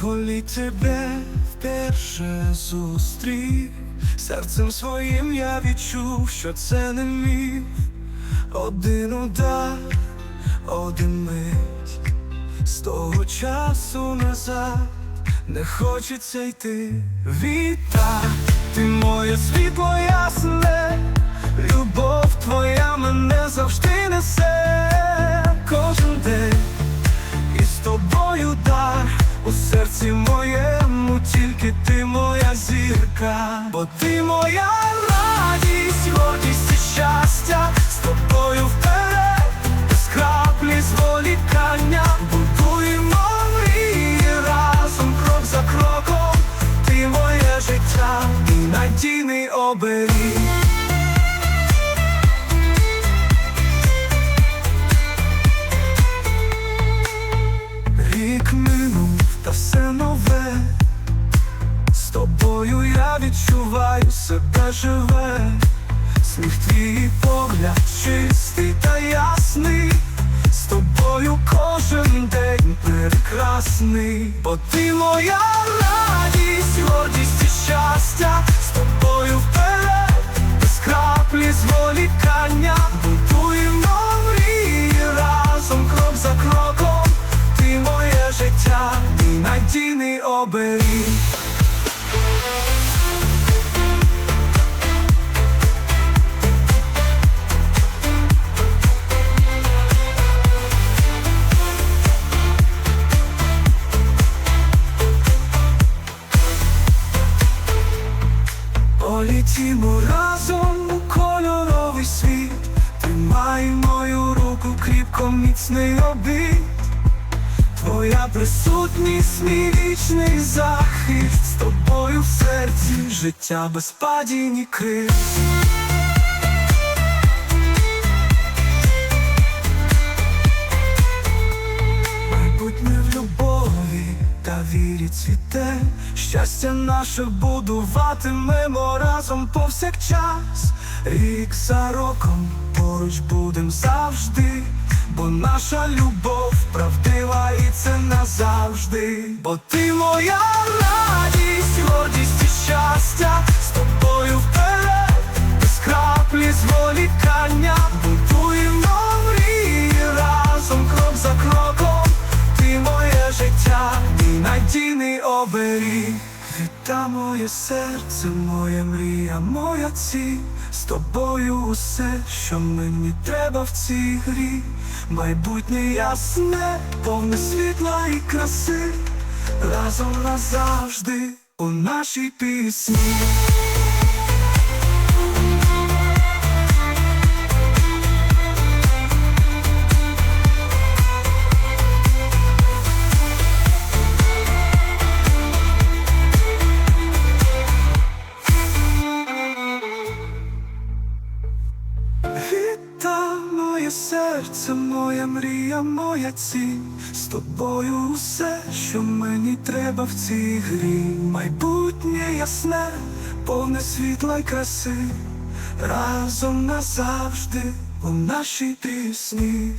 Коли тебе вперше зустрів, серцем своїм я відчув, що це не міф. Один удар, один мить, з того часу назад не хочеться йти. Відтак, ти моє світло ясне, любов твоя мене завжди зірка, бо ти моя радість, гордість і щастя, з тобою вперед, без краплі зволікання, будуємо мрії разом, крок за кроком, ти моє життя, і надійний оберіг. Живе. Сміх твій погляд чистий та ясний. З тобою кожен день прекрасний. Бо ти моя радість, гордість і щастя. З тобою вперед, без краплі зволікання. Полетімо разом у кольоровий світ, тримай мою руку кріпко міцний обід. Твоя присутність, мій вічний захист, з тобою в серці життя без падінь і криз. Вірі цвіте, щастя наше будуватимемо разом повсякчас, рік за роком поруч будем завжди, бо наша любов правдива і це назавжди, бо ти моя моє серце, моя мрія, моя ціль З тобою усе, що мені треба в цій грі. Майбутнє ясне, повне світла і краси. Разом назавжди у нашій пісні. Моє серце, моя мрія, моя ціль З тобою усе, що мені треба в цій грі. Майбутнє ясне, повне світла й краси. Разом назавжди у нашій пісні.